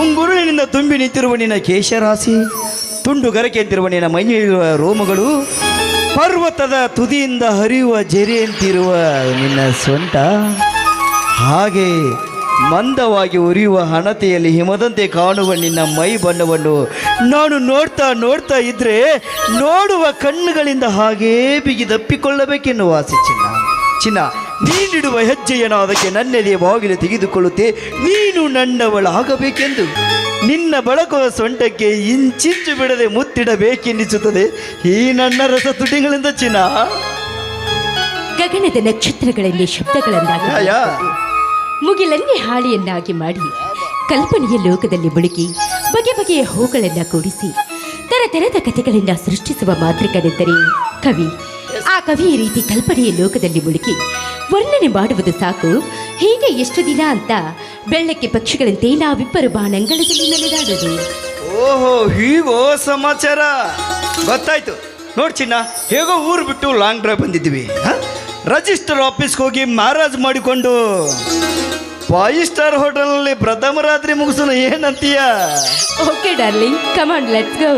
ಮುಂಗುರುಳಿನಿಂದ ತುಂಬಿ ನಿಂತಿರುವ ನಿನ್ನ ಕೇಶರಾಶಿ, ತುಂಡು ಗರಕೆಂತಿರುವ ನಿನ್ನ ಮೈಯಲ್ಲಿರುವ ರೋಮಗಳು, ಪರ್ವತದ ತುದಿಯಿಂದ ಹರಿಯುವ ಜರಿಯಂತಿರುವ ನಿನ್ನ ಸೊಂಟ, ಹಾಗೆ ಮಂದವಾಗಿ ಉರಿಯುವ ಹಣತೆಯಲ್ಲಿ ಹಿಮದಂತೆ ಕಾಣುವ ನಿನ್ನ ಮೈ ಬಣ್ಣವನ್ನು ನಾನು ನೋಡ್ತಾ ನೋಡ್ತಾ ಇದ್ರೆ ನೋಡುವ ಕಣ್ಣುಗಳಿಂದ ಹಾಗೇ ಬಿಗಿದಪ್ಪಿಕೊಳ್ಳಬೇಕೆನ್ನುವ ಆಸೆ ಚಿನ್ನ. ಚಿನ್ನ ನೀನಿಡುವ ಹೆಜ್ಜೆಯನ್ನು ಅದಕ್ಕೆ ನನ್ನೆದೆಯ ಬಾಗಿಲು ತೆಗೆದುಕೊಳ್ಳುತ್ತೆ ನೀನು ನನ್ನವಳಾಗಬೇಕೆಂದು. ನಿನ್ನ ಬಳಕುವ ಸೊಂಟಕ್ಕೆ ಇಂಚಿಂಚು ಬಿಡದೆ ಮುತ್ತಿಡಬೇಕೆನ್ನಿಸುತ್ತದೆ. ಈ ನನ್ನ ರಸ ತುಟಿಗಳಿಂದ ಚಿನ್ನ. ಗಗನದ ನಕ್ಷತ್ರಗಳಲ್ಲಿ ಶಬ್ದಗಳನ್ನಾಗಿ. ಮುಗಿಲನ್ನೇ ಹಾಳಿಯನ್ನಾಗಿ ಮಾಡಿ ಕಲ್ಪನೆಯ ಲೋಕದಲ್ಲಿ ಮುಳುಗಿ ಬಗೆ ಬಗೆಯ ಹೂಗಳನ್ನ ಕೂಡಿಸಿ ತರತರದ ಕಥೆಗಳಿಂದ ಸೃಷ್ಟಿಸುವ ಮಾತೃಕನೆಂದರೆ ಕವಿ. ಆ ಕವಿ ಈ ರೀತಿ ಕಲ್ಪನೆಯ ಲೋಕದಲ್ಲಿ ಮುಳುಗಿ ವರ್ಣನೆ ಮಾಡುವುದು ಸಾಕು. ಹೀಗೆ ಎಷ್ಟು ದಿನ ಅಂತ ಬೆಳ್ಳಕ್ಕೆ ಪಕ್ಷಿಗಳಂತೆ ನಾವಿಬ್ಬರು ಬಾಣಂಗಳದಲ್ಲಿ ನಡೆದಾಡೋದು ಓಹೋ ಹೀಗೋ ಸಮಾಚಾರ. ಗೊತ್ತಾಯ್ತು. ನೋಡಿ ಚಿನ್ನ ಹೇಗೋ ಊರು ಬಿಟ್ಟು ಲಾಂಗ್ ಡ್ರೈವ್ ಬಂದಿದ್ವಿ ರಜಿಸ್ಟರ್ ಆಫೀಸ್ಗೆ ಹೋಗಿ ಮ್ಯಾರೇಜ್ ಮಾಡಿಕೊಂಡು ಫೈವ್ ಸ್ಟಾರ್ ಹೋಟೆಲ್ನಲ್ಲಿ ಪ್ರಥಮ ರಾತ್ರಿ ಮುಗಿಸೋಣ ಏನಂತೀಯ? Okay darling command let's go.